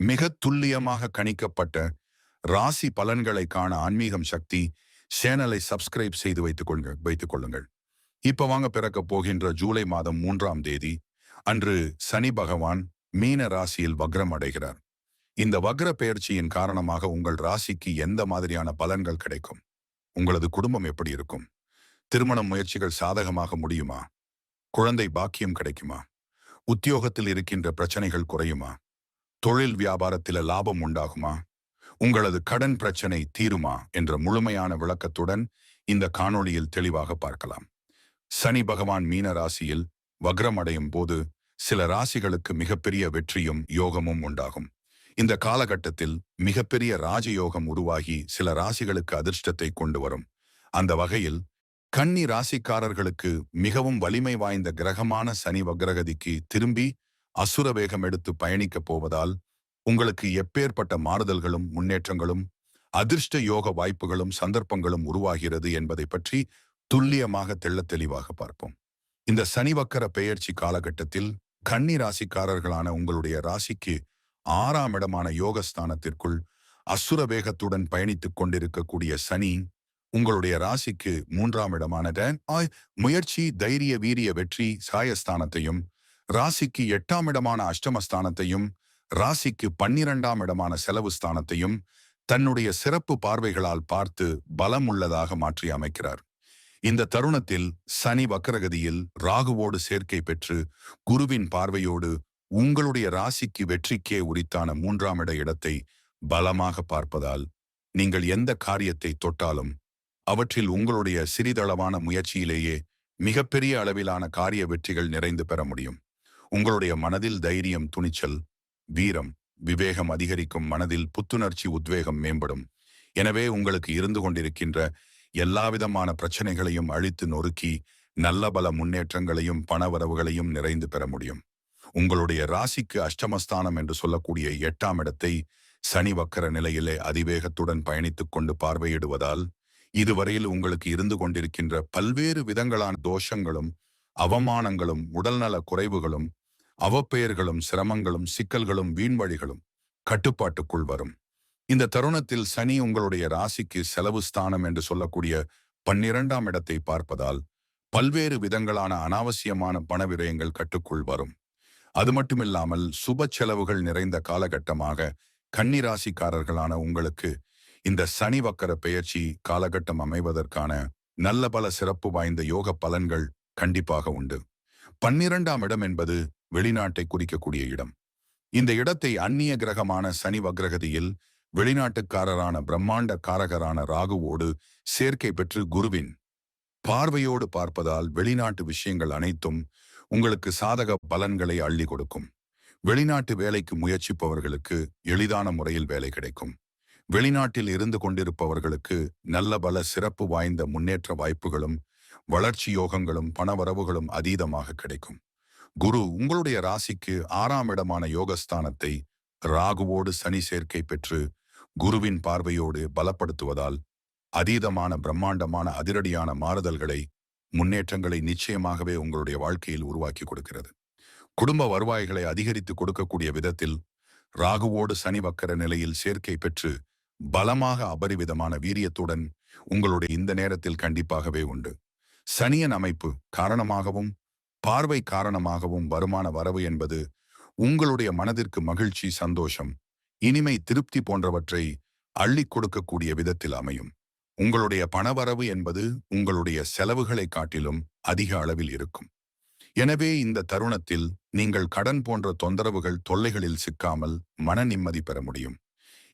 மிக துல்லியமாக கணிக்கப்பட்ட ராசி பலன்களை காண ஆன்மீகம் சக்தி சேனலை சப்ஸ்கிரைப் செய்து வைத்துக் கொள்ளுங்க வைத்துக் கொள்ளுங்கள். இப்ப வாங்க பிறக்க போகின்ற ஜூலை மாதம் மூன்றாம் தேதி அன்று சனி பகவான் மீன ராசியில் வக்ரம் அடைகிறார். இந்த வக்ர பெயர்ச்சியின் காரணமாக உங்கள் ராசிக்கு எந்த மாதிரியான பலன்கள் கிடைக்கும்? உங்களது குடும்பம் எப்படி இருக்கும்? திருமண முயற்சிகள் சாதகமாக முடியுமா? குழந்தை பாக்கியம் கிடைக்குமா? உத்தியோகத்தில் இருக்கின்ற பிரச்சனைகள் குறையுமா? தொழில் வியாபாரத்தில லாபம் உண்டாகுமா? உங்களது கடன் பிரச்சனை தீருமா? என்ற முழுமையான விளக்கத்துடன் இந்த காணொளியில் தெளிவாக பார்க்கலாம். சனி பகவான் மீன ராசியில் வக்ரம் அடையும் போது சில ராசிகளுக்கு மிகப்பெரிய வெற்றியும் யோகமும் உண்டாகும். இந்த காலகட்டத்தில் மிகப்பெரிய ராஜயோகம் உருவாகி சில ராசிகளுக்கு அதிர்ஷ்டத்தை கொண்டு வரும். அந்த வகையில் கன்னி ராசிக்காரர்களுக்கு மிகவும் வலிமை வாய்ந்த கிரகமான சனி வக்ரகதிக்கு திரும்பி அசுர வேகம் எடுத்து பயணிக்கப் போவதால் உங்களுக்கு எப்பேற்பட்ட மாறுதல்களும் முன்னேற்றங்களும் அதிர்ஷ்ட யோக வாய்ப்புகளும் சந்தர்ப்பங்களும் உருவாகிறது என்பதை பற்றி துல்லியமாக தெள்ளத் தெளிவாக பார்ப்போம். இந்த சனி வக்கர பெயர்ச்சி காலகட்டத்தில் கன்னி ராசிக்காரர்களான உங்களுடைய ராசிக்கு ஆறாம் இடமான யோகஸ்தானத்திற்குள் அசுர வேகத்துடன் பயணித்துக் கொண்டிருக்கக்கூடிய சனி உங்களுடைய ராசிக்கு மூன்றாம் இடமான முயற்சி தைரிய வீரிய வெற்றி சாயஸ்தானத்தையும் ராசிக்கு எட்டாம் இடமான அஷ்டமஸ்தானத்தையும் ராசிக்கு பன்னிரண்டாம் இடமான செலவு ஸ்தானத்தையும் தன்னுடைய சிறப்பு பார்வைகளால் பார்த்து பலம் உள்ளதாக மாற்றி அமைக்கிறார். இந்த தருணத்தில் சனி வக்கரகதியில் ராகுவோடு சேர்க்கை பெற்று குருவின் பார்வையோடு உங்களுடைய ராசிக்கு வெற்றிக்கே உரித்தான மூன்றாம் இட இடத்தை பலமாக பார்ப்பதால் நீங்கள் எந்த காரியத்தை தொட்டாலும் அவற்றில் உங்களுடைய சிறிதளவான முயற்சியிலேயே மிகப்பெரிய அளவிலான காரிய வெற்றிகள் நிறைந்து பெற முடியும். உங்களுடைய மனதில் தைரியம் துணிச்சல் வீரம் விவேகம் அதிகரிக்கும் மனதில் புத்துணர்ச்சி உத்வேகம் மேம்படும். எனவே உங்களுக்கு இருந்து கொண்டிருக்கின்ற எல்லாவிதமான பிரச்சனைகளையும் அழித்து நொறுக்கி நல்ல பல முன்னேற்றங்களையும் பணவரவுகளையும் நிறைந்து பெற முடியும். உங்களுடைய ராசிக்கு அஷ்டமஸ்தானம் என்று சொல்லக்கூடிய எட்டாம் இடத்தை சனி வக்கர நிலையிலே அதிவேகத்துடன் பயணித்துக் கொண்டு பார்வையிடுவதால் இதுவரையில் உங்களுக்கு இருந்து கொண்டிருக்கின்ற பல்வேறு விதங்களான தோஷங்களும் அவமானங்களும் உடல்நல குறைவுகளும் அவப்பெயர்களும் சிரமங்களும் சிக்கல்களும் வீண்வழிகளும் கட்டுப்பாட்டுக்குள் வரும். இந்த தருணத்தில் சனி உங்களுடைய ராசிக்கு செலவு ஸ்தானம் என்று சொல்லக்கூடிய பன்னிரண்டாம் இடத்தை பார்ப்பதால் பல்வேறு விதங்களான அனாவசியமான பண விரயங்கள் கட்டுக்குள் வரும். அது மட்டுமில்லாமல் சுப செலவுகள் நிறைந்த காலகட்டமாக கன்னிராசிக்காரர்களான உங்களுக்கு இந்த சனி வக்கர பெயர்ச்சி காலகட்டம் அமைவதற்கான நல்ல பல சிறப்பு வாய்ந்த யோக பலன்கள் கண்டிப்பாக உண்டு. பன்னிரண்டாம் இடம் என்பது வெளிநாட்டை குறிக்கக்கூடிய இடம். இந்த இடத்தை அந்நிய கிரகமான சனி வக்ரகதியில் வெளிநாட்டுக்காரரான பிரம்மாண்ட காரகரான ராகுவோடு சேர்க்கை பெற்று குருவின் பார்வையோடு பார்ப்பதால் வெளிநாட்டு விஷயங்கள் அனைத்தும் உங்களுக்கு சாதக பலன்களை அள்ளி கொடுக்கும். வெளிநாட்டு வேலைக்கு முயற்சிப்பவர்களுக்கு எளிதான முறையில் வேலை கிடைக்கும். வெளிநாட்டில் இருந்து கொண்டிருப்பவர்களுக்கு நல்ல பல சிறப்பு வாய்ந்த முன்னேற்ற வாய்ப்புகளும் வளர்ச்சி யோகங்களும் பணவரவுகளும் அதீதமாக கிடைக்கும். குரு உங்களுடைய ராசிக்கு ஆறாம் இடமான யோகஸ்தானத்தை ராகுவோடு சனி சேர்க்கை பெற்று குருவின் பார்வையோடு பலப்படுத்துவதால் அதீதமான பிரம்மாண்டமான அதிரடியான மாறுதல்களை முன்னேற்றங்களை நிச்சயமாகவே உங்களுடைய வாழ்க்கையில் உருவாக்கி கொடுக்கிறது. குடும்ப வருவாய்களை அதிகரித்து கொடுக்கக்கூடிய விதத்தில் ராகுவோடு சனி வக்கர நிலையில் சேர்க்கை பெற்று பலமாக அபரிவிதமான வீரியத்துடன் உங்களுடைய இந்த நேரத்தில் கண்டிப்பாகவே உண்டு. சனியன் அமைப்பு காரணமாகவும் பார்வை காரணமாகவும் வருமான வரவு என்பது உங்களுடைய மனதிற்கு மகிழ்ச்சி சந்தோஷம் இனிமை திருப்தி போன்றவற்றை அள்ளி கொடுக்கக்கூடிய விதத்தில் அமையும். உங்களுடைய பணவரவு என்பது உங்களுடைய செலவுகளை காட்டிலும் அதிக அளவில் இருக்கும். எனவே இந்த தருணத்தில் நீங்கள் கடன் போன்ற தொந்தரவுகள் தொல்லைகளில் சிக்காமல் மன நிம்மதி பெற முடியும்.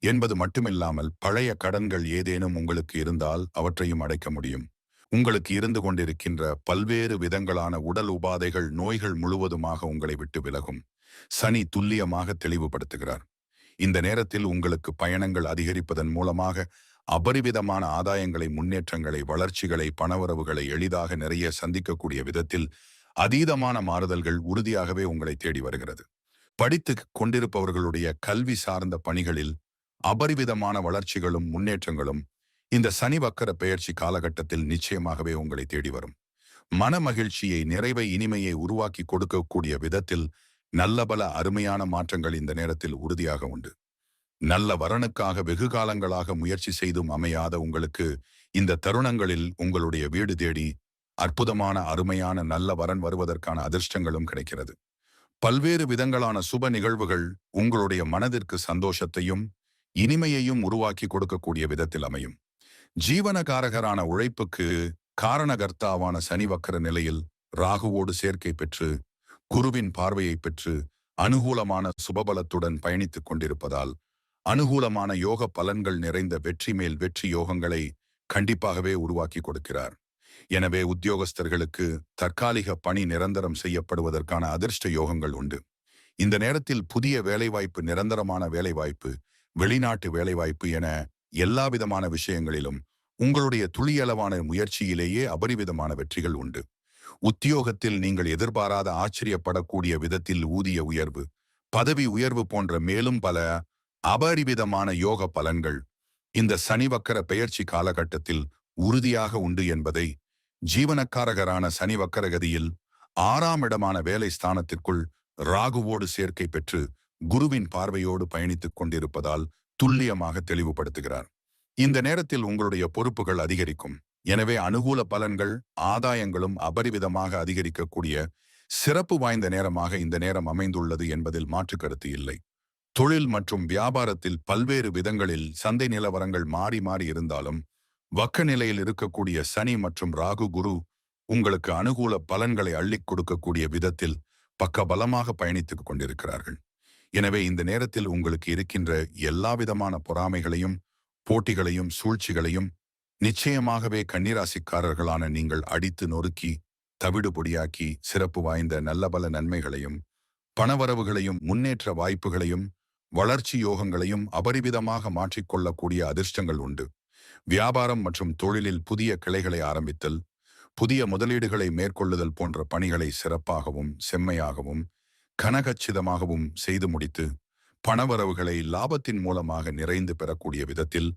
என்பது மட்டுமில்லாமல் பழைய கடன்கள் ஏதேனும் உங்களுக்கு இருந்தால் அவற்றையும் அடைக்க முடியும். உங்களுக்கு இருந்து கொண்டிருக்கின்ற பல்வேறு விதங்களான உடல் உபாதைகள் நோய்கள் முழுவதுமாக உங்களை விட்டு விலகும். சனி துல்லியமாக தெளிவுபடுத்துகிறார். இந்த நேரத்தில் உங்களுக்கு பயணங்கள் அதிகரிப்பதன் மூலமாக அபரிவிதமான ஆதாயங்களை முன்னேற்றங்களை வளர்ச்சிகளை பணவரவுகளை எளிதாக நிறைய சந்திக்கக்கூடிய விதத்தில் அதீதமான மாறுதல்கள் உறுதியாகவே உங்களை தேடி வருகிறது. படித்து கொண்டிருப்பவர்களுடைய கல்வி சார்ந்த பணிகளில் அபரிவிதமான வளர்ச்சிகளும் முன்னேற்றங்களும் இந்த சனி வக்கர பெயர்ச்சி காலகட்டத்தில் நிச்சயமாகவே உங்களை தேடி வரும். மன மகிழ்ச்சியை நிறைவை இனிமையை உருவாக்கி கொடுக்கக்கூடிய விதத்தில் நல்ல பல அருமையான மாற்றங்கள் இந்த நேரத்தில் உறுதியாக உண்டு. நல்ல வரனுக்காக வெகு காலங்களாக முயற்சி செய்தும் அமையாத உங்களுக்கு இந்த தருணங்களில் உங்களுடைய வீடு தேடி அற்புதமான அருமையான நல்ல வரன் வருவதற்கான அதிர்ஷ்டங்களும் கிடைக்கிறது. பல்வேறு விதங்களான சுப நிகழ்வுகள் உங்களுடைய மனதிற்கு சந்தோஷத்தையும் இனிமையையும் உருவாக்கி கொடுக்கக்கூடிய விதத்தில் அமையும். ஜீவனகாரகரான உழைப்புக்கு காரணகர்த்தாவான சனி வக்கர நிலையில் ராகுவோடு சேர்க்கை பெற்று குருவின் பார்வையை பெற்று அனுகூலமான சுபபலத்துடன் பயணித்துக் கொண்டிருப்பதால் அனுகூலமான யோக பலன்கள் நிறைந்த வெற்றி மேல் வெற்றி யோகங்களை கண்டிப்பாகவே உருவாக்கி கொடுக்கிறார். எனவே உத்தியோகஸ்தர்களுக்கு தற்காலிக பணி நிரந்தரம் செய்யப்படுவதற்கான அதிர்ஷ்ட யோகங்கள் உண்டு. இந்த நேரத்தில் புதிய வேலைவாய்ப்பு நிரந்தரமான வேலைவாய்ப்பு வெளிநாட்டு வேலைவாய்ப்பு என எல்லா விதமான விஷயங்களிலும் உங்களுடைய துளியளவான முயற்சியிலேயே அபரிவிதமான வெற்றிகள் உண்டு. உத்தியோகத்தில் நீங்கள் எதிர்பாராத ஆச்சரியப்படக்கூடிய விதத்தில் ஊதிய உயர்வு பதவி உயர்வு போன்ற மேலும் பல அபரிவிதமான யோக பலன்கள் இந்த சனிவக்கர பெயர்ச்சி காலகட்டத்தில் உறுதியாக உண்டு என்பதை ஜீவனக்காரகரான சனிவக்கரகதியில் ஆறாம் இடமான வேலை ஸ்தானத்திற்குள் ராகுவோடு சேர்க்கை பெற்று குருவின் பார்வையோடு பயணித்துக் கொண்டிருப்பதால் துல்லியமாக தெளிவுபடுத்துகிறார். இந்த நேரத்தில் உங்களுடைய பொறுப்புகள் அதிகரிக்கும். எனவே அனுகூல பலன்கள் ஆதாயங்களும் அபரிவிதமாக அதிகரிக்கக்கூடிய சிறப்பு வாய்ந்த நேரமாக இந்த நேரம் அமைந்துள்ளது என்பதில் மாற்றுக்கருத்து இல்லை. தொழில் மற்றும் வியாபாரத்தில் பல்வேறு விதங்களில் சந்தை நிலவரங்கள் மாறி மாறி இருந்தாலும் வக்க நிலையில் இருக்கக்கூடிய சனி மற்றும் ராகு குரு உங்களுக்கு அனுகூல பலன்களை அள்ளிக் கொடுக்கக்கூடிய விதத்தில் பக்க பலமாக பயணித்துக் கொண்டிருக்கிறார்கள். எனவே இந்த நேரத்தில் உங்களுக்கு இருக்கின்ற எல்லாவிதமான பொறாமைகளையும் போட்டிகளையும் சூழ்ச்சிகளையும் நிச்சயமாகவே கன்னிராசிக்காரர்களான நீங்கள் அடித்து நொறுக்கி தவிடுபொடியாக்கி சிறப்பு வாய்ந்த நல்ல பல நன்மைகளையும் பணவரவுகளையும் முன்னேற்ற வாய்ப்புகளையும் வளர்ச்சி யோகங்களையும் அபரிவிதமாக மாற்றிக்கொள்ளக்கூடிய அதிர்ஷ்டங்கள் உண்டு. வியாபாரம் மற்றும் தொழிலில் புதிய கிளைகளை ஆரம்பித்தல் புதிய முதலீடுகளை மேற்கொள்ளுதல் போன்ற பணிகளை சிறப்பாகவும் செம்மையாகவும் கனகச்சிதமாகவும் செய்து முடித்து பணவரவுகளை லாபத்தின் மூலமாக நிறைந்து பெறக்கூடிய விதத்தில்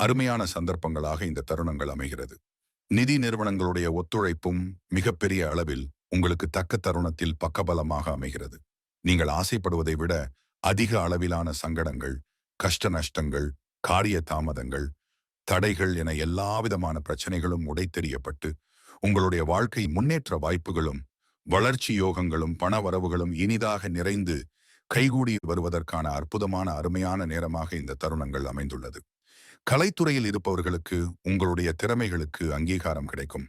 அருமையான சந்தர்ப்பங்களாக இந்த தருணங்கள் அமைகிறது. நிதி நிறுவனங்களுடைய ஒத்துழைப்பும் மிகப்பெரிய அளவில் உங்களுக்கு தக்க தருணத்தில் பக்கபலமாக அமைகிறது. நீங்கள் ஆசைப்படுவதை விட அதிக அளவிலான சங்கடங்கள் கஷ்ட நஷ்டங்கள் காரிய தாமதங்கள் தடைகள் என எல்லாவிதமான பிரச்சனைகளும் உடைத்தெறியப்பட்டு உங்களுடைய வாழ்க்கை முன்னேற்ற வாய்ப்புகளும் வளர்ச்சி யோகங்களும் பண வரவுகளும் இனிதாக நிறைந்து கைகூடி வருவதற்கான அற்புதமான அருமையான நேரமாக இந்த தருணங்கள் அமைந்துள்ளது. கலைத்துறையில் இருப்பவர்களுக்கு உங்களுடைய திறமைகளுக்கு அங்கீகாரம் கிடைக்கும்.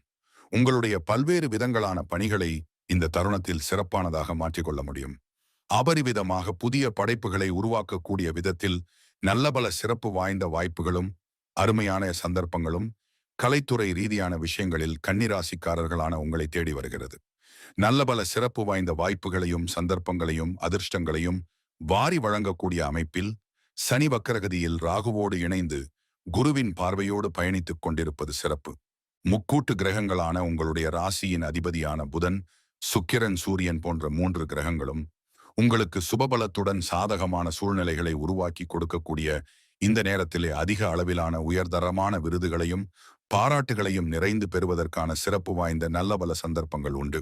உங்களுடைய பல்வேறு விதங்களான பணிகளை இந்த தருணத்தில் சிறப்பானதாக மாற்றிக்கொள்ள முடியும். அபரிவிதமாக புதிய படைப்புகளை உருவாக்கக்கூடிய விதத்தில் நல்ல பல சிறப்பு வாய்ந்த வாய்ப்புகளும் அருமையான சந்தர்ப்பங்களும் கலைத்துறை ரீதியான விஷயங்களில் கன்னிராசிக்காரர்களான உங்களை தேடி வருகிறது. நல்ல பல சிறப்பு வாய்ந்த வாய்ப்புகளையும் சந்தர்ப்பங்களையும் அதிர்ஷ்டங்களையும் வாரி வழங்கக்கூடிய அமைப்பில் சனி வக்கரகதியில் ராகுவோடு இணைந்து குருவின் பார்வையோடு பயணித்துக் கொண்டிருப்பது சிறப்பு. முக்கூட்டு கிரகங்களான உங்களுடைய ராசியின் அதிபதியான புதன் சுக்கிரன் சூரியன் போன்ற மூன்று கிரகங்களும் உங்களுக்கு சுபபலத்துடன் சாதகமான சூழ்நிலைகளை உருவாக்கி கொடுக்கக்கூடிய இந்த நேரத்திலே அதிக அளவிலான உயர்தரமான விருதுகளையும் பாராட்டுகளையும் நிறைந்து பெறுவதற்கான சிறப்பு வாய்ந்த நல்ல பல சந்தர்ப்பங்கள் உண்டு.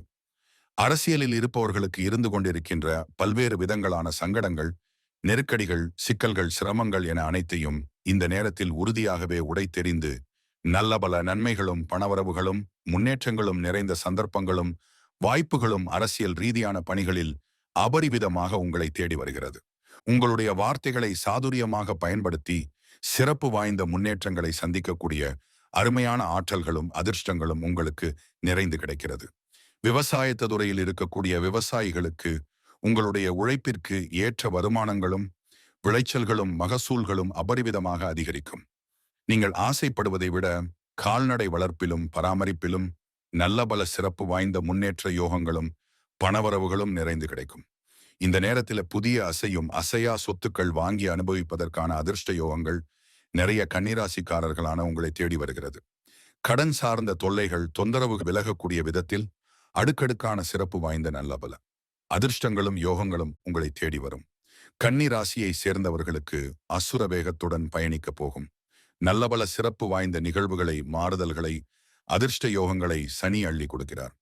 அரசியலில் இருப்பவர்களுக்கு இருந்து கொண்டிருக்கின்ற பல்வேறு விதங்களான சங்கடங்கள் நெருக்கடிகள் சிக்கல்கள் சிரமங்கள் என அனைத்தையும் இந்த நேரத்தில் உறுதியாகவே உடைத்தெறிந்து நல்ல பல நன்மைகளும் பணவரவுகளும் முன்னேற்றங்களும் நிறைந்த சந்தர்ப்பங்களும் வாய்ப்புகளும் அரசியல் ரீதியான பணிகளில் அபரிவிதமாக உங்களை தேடி வருகிறது. உங்களுடைய வார்த்தைகளை சாதுரியமாக பயன்படுத்தி சிறப்பு வாய்ந்த முன்னேற்றங்களை சந்திக்கக்கூடிய அருமையான ஆற்றல்களும் அதிர்ஷ்டங்களும் உங்களுக்கு நிறைந்து கிடைக்கிறது. விவசாயத்த துறையில் இருக்கக்கூடிய விவசாயிகளுக்கு உங்களுடைய உழைப்பிற்கு ஏற்ற வருமானங்களும் விளைச்சல்களும் மகசூல்களும் அபரிவிதமாக அதிகரிக்கும். நீங்கள் ஆசைப்படுவதை விட கால்நடை வளர்ப்பிலும் பராமரிப்பிலும் நல்ல பல சிறப்பு வாய்ந்த முன்னேற்ற யோகங்களும் பணவரவுகளும் நிறைந்து கிடைக்கும். இந்த நேரத்தில் புதிய அசையும் அசையா சொத்துக்கள் வாங்கி அனுபவிப்பதற்கான அதிர்ஷ்ட யோகங்கள் நிறைய கன்னிராசிக்காரர்களான உங்களை தேடி வருகிறது. கடன் சார்ந்த தொல்லைகள் தொந்தரவு விலகக்கூடிய விதத்தில் அடுக்கடுக்கான சிறப்பு வாய்ந்த நல்ல பல அதிர்ஷ்டங்களும் யோகங்களும் உங்களை தேடி வரும். கன்னி ராசியை சேர்ந்தவர்களுக்கு அசுர வேகத்துடன் பயணிக்க போகும். நல்லபல சிறப்பு வாய்ந்த நிகழ்வுகளை மாறுதல்களை அதிர்ஷ்ட யோகங்களை சனி அள்ளி கொடுக்கிறார்.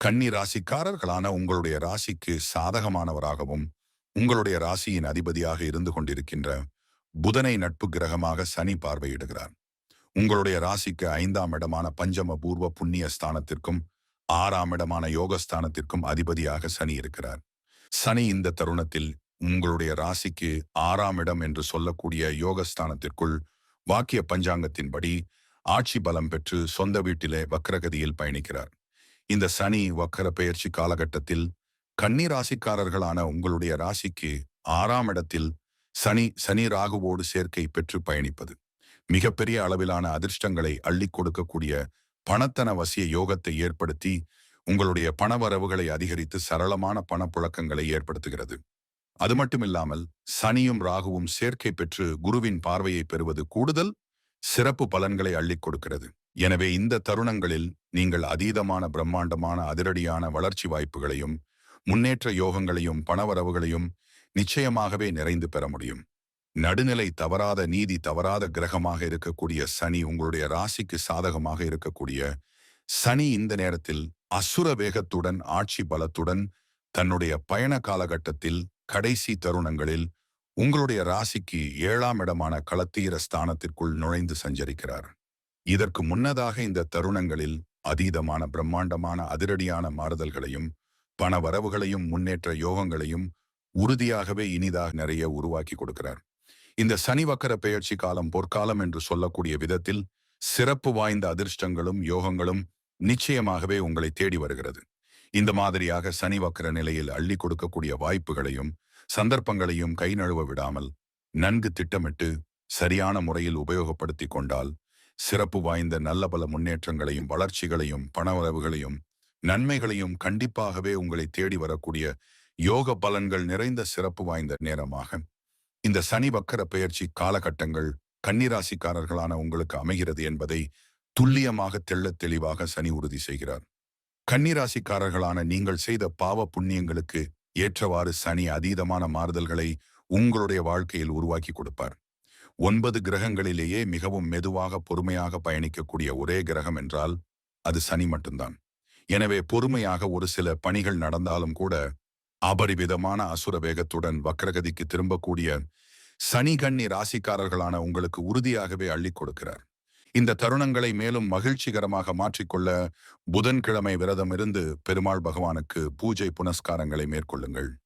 கன்னி ராசிக்காரர்களான உங்களுடைய ராசிக்கு சாதகமானவராகவும் உங்களுடைய ராசியின் அதிபதியாக இருந்து கொண்டிருக்கின்ற புதனை நட்பு கிரகமாக சனி பார்வையிடுகிறார். உங்களுடைய ராசிக்கு ஐந்தாம் இடமான பஞ்சம பூர்வ புண்ணிய ஸ்தானத்திற்கும் ஆறாம் இடமான யோகஸ்தானத்திற்கும் அதிபதியாக சனி இருக்கிறார். சனி இந்த தருணத்தில் உங்களுடைய ராசிக்கு ஆறாம் இடம் என்று சொல்லக்கூடிய யோகஸ்தானத்திற்குள் வாக்கிய பஞ்சாங்கத்தின்படி ஆட்சி பலம் பெற்று சொந்த வீட்டிலே வக்கரகதியில் பயணிக்கிறார். இந்த சனி வக்கர பெயர்ச்சி காலகட்டத்தில் கன்னி ராசிக்காரர்களான உங்களுடைய ராசிக்கு ஆறாம் இடத்தில் சனி சனி ராகுவோடு சேர்க்கை பெற்று பயணிப்பது. மிகப்பெரிய அளவிலான அதிர்ஷ்டங்களை அள்ளி கொடுக்கக்கூடிய பணத்தன வசிய யோகத்தை ஏற்படுத்தி உங்களுடைய பணவரவுகளை அதிகரித்து சரளமான பணப்புழக்கங்களை ஏற்படுத்துகிறது. அது மட்டுமில்லாமல் சனியும் ராகுவும் சேர்க்கை பெற்று குருவின் பார்வையை பெறுவது கூடுதல் சிறப்பு பலன்களை அள்ளிக் கொடுக்கிறது. எனவே இந்த தருணங்களில் நீங்கள் அதீதமான பிரம்மாண்டமான அதிரடியான வளர்ச்சி வாய்ப்புகளையும் முன்னேற்ற யோகங்களையும் பணவரவுகளையும் நிச்சயமாகவே நிறைந்து பெற முடியும். நடுநிலை தவறாத நீதி தவறாத கிரகமாக இருக்கக்கூடிய சனி உங்களுடைய ராசிக்கு சாதகமாக இருக்கக்கூடிய சனி இந்த நேரத்தில் அசுர வேகத்துடன் ஆட்சி பலத்துடன் தன்னுடைய பயண காலகட்டத்தில் கடைசி தருணங்களில் உங்களுடைய ராசிக்கு ஏழாம் இடமான களத்தீர ஸ்தானத்திற்குள் நுழைந்து சஞ்சரிக்கிறார். இதற்கு முன்னதாக இந்த தருணங்களில் அதீதமான பிரம்மாண்டமான அதிரடியான மாறுதல்களையும் பண வரவுகளையும் முன்னேற்ற யோகங்களையும் உறுதியாகவே இனிதாக நிறைய உருவாக்கி கொடுக்கிறார். இந்த சனி வக்கர பெயர்ச்சி காலம் பொற்காலம் என்று சொல்லக்கூடிய விதத்தில் சிறப்பு வாய்ந்த அதிர்ஷ்டங்களும் யோகங்களும் நிச்சயமாகவே உங்களை தேடி வருகிறது. இந்த மாதிரியாக சனி வக்கர நிலையில் அள்ளி கொடுக்கக்கூடிய வாய்ப்புகளையும் சந்தர்ப்பங்களையும் கை நழுவ விடாமல் நன்கு திட்டமிட்டு சரியான முறையில் உபயோகப்படுத்தி கொண்டால் சிறப்பு வாய்ந்த நல்ல பல முன்னேற்றங்களையும் வளர்ச்சிகளையும் பணவரவுகளையும் நன்மைகளையும் கண்டிப்பாகவே உங்களை தேடி வரக்கூடிய யோக பலன்கள் நிறைந்த சிறப்பு வாய்ந்த நேரமாக இந்த சனி வக்கர பெயர்ச்சி காலகட்டங்கள் கன்னிராசிக்காரர்களான உங்களுக்கு அமைகிறது என்பதை துல்லியமாக தெள்ளத் தெளிவாக சனி உறுதி செய்கிறார். கன்னிராசிக்காரர்களான நீங்கள் செய்த பாவ புண்ணியங்களுக்கு ஏற்றவாறு சனி அதீதமான மாறுதல்களை உங்களுடைய வாழ்க்கையில் உருவாக்கி கொடுப்பார். ஒன்பது கிரகங்களிலேயே மிகவும் மெதுவாக பொறுமையாக பயணிக்கக்கூடிய ஒரே கிரகம் என்றால் அது சனி மட்டும்தான். எனவே பொறுமையாக ஒரு சில பணிகள் நடந்தாலும் கூட அபரிவிதமான அசுர வேகத்துடன் வக்கரகதிக்கு திரும்பக்கூடிய சனி ராசிக்காரர்களான உங்களுக்கு உறுதியாகவே அள்ளிக் கொடுக்கிறார். இந்த தருணங்களை மேலும் மகிழ்ச்சிகரமாக மாற்றிக்கொள்ள புதன்கிழமை விரதம் இருந்து பெருமாள் பகவானுக்கு பூஜை புனஸ்காரங்களை மேற்கொள்ளுங்கள்.